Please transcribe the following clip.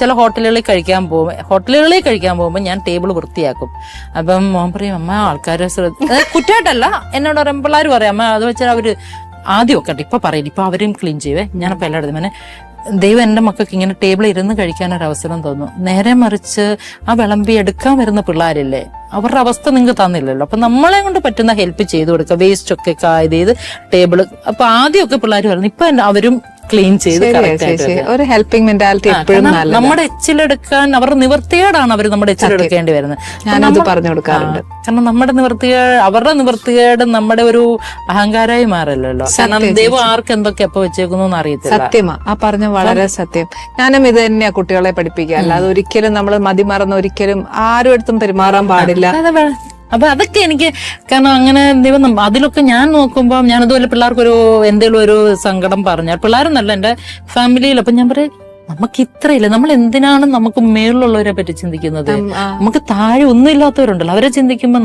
ചില ഹോട്ടലുകളിൽ കഴിക്കാൻ പോകും ഹോട്ടലുകളിൽ കഴിക്കാൻ പോകുമ്പോൾ ഞാൻ ടേബിൾ വൃത്തിയാക്കും. അപ്പം മോൻ പറയും അമ്മ ആൾക്കാരെ ശ്രദ്ധ കുറ്റമായിട്ടല്ല എന്നോട് പറയും പിള്ളേർ പറയും അമ്മ അത് വെച്ചാൽ അവർ ആദ്യം ഒക്കെ ഇപ്പൊ പറയില്ല ഇപ്പൊ അവരും ക്ലീൻ ചെയ്യേ. ഞാനിപ്പോ എല്ലായിടത്തും പിന്നെ ദൈവം എന്റെ മക്കൾക്ക് ഇങ്ങനെ ടേബിൾ ഇരുന്ന് കഴിക്കാനൊരു അവസരം തന്നു. നേരെ മറിച്ച് ആ വിളമ്പി എടുക്കാൻ വരുന്ന പിള്ളേരില്ലേ അവരുടെ അവസ്ഥ നിങ്ങൾക്ക് തന്നില്ലല്ലോ. അപ്പൊ നമ്മളെ കൊണ്ട് പറ്റുന്ന ഹെൽപ്പ് ചെയ്ത് കൊടുക്കുക. വേസ്റ്റ് ഒക്കെ ഇത് ചെയ്ത് ടേബിൾ അപ്പൊ ആദ്യമൊക്കെ പിള്ളേർ പറഞ്ഞു ഇപ്പൊ അവരും ക്ലീൻ ചെയ്ത് ഒരു ഹെൽപ്പിംഗ് മെന്റാലിറ്റി എപ്പോഴും നമ്മുടെ എച്ചിലെടുക്കാൻ അവർ നിവൃത്തികേടാണ് അവർ നമ്മുടെ എച്ചിലെടുക്കേണ്ടി വരുന്നത്. ഞാനത് പറഞ്ഞു കൊടുക്കാറുണ്ട്. കാരണം നമ്മുടെ നിവൃത്തികേട് അവരുടെ നിവൃത്തികേട് നമ്മുടെ ഒരു അഹങ്കാരമായി മാറില്ലല്ലോ. കാരണം ദൈവം ആർക്ക് എന്തൊക്കെ എപ്പോ വെച്ചേക്കുന്നു എന്ന് അറിയത്തില്ല സത്യമാ. ആ പറഞ്ഞ വളരെ സത്യം. ഞാനും ഇത് തന്നെയാ കുട്ടികളെ പഠിപ്പിക്കുക. അല്ലാതെ ഒരിക്കലും നമ്മൾ മതിമറന്ന് ഒരിക്കലും ആരും അടുത്തും പെരുമാറാൻ പാടില്ല. അപ്പൊ അതൊക്കെ എനിക്ക് കാരണം അങ്ങനെ ദൈവം അതിലൊക്കെ ഞാൻ നോക്കുമ്പോൾ ഞാൻ അതുപോലെ പിള്ളേർക്കൊരു എന്തെങ്കിലും ഒരു സങ്കടം പറഞ്ഞാൽ നല്ല എന്റെ ഫാമിലിയിൽ അപ്പൊ ഞാൻ പറയും നമുക്ക് ഇത്രയില്ല. നമ്മൾ എന്തിനാണ് നമുക്ക് മേളിലുള്ളവരെ പറ്റി ചിന്തിക്കുന്നത്? നമുക്ക് താഴെ ഒന്നും ഇല്ലാത്തവരുണ്ടല്ലോ. അവരെ ചിന്തിക്കുമ്പോൾ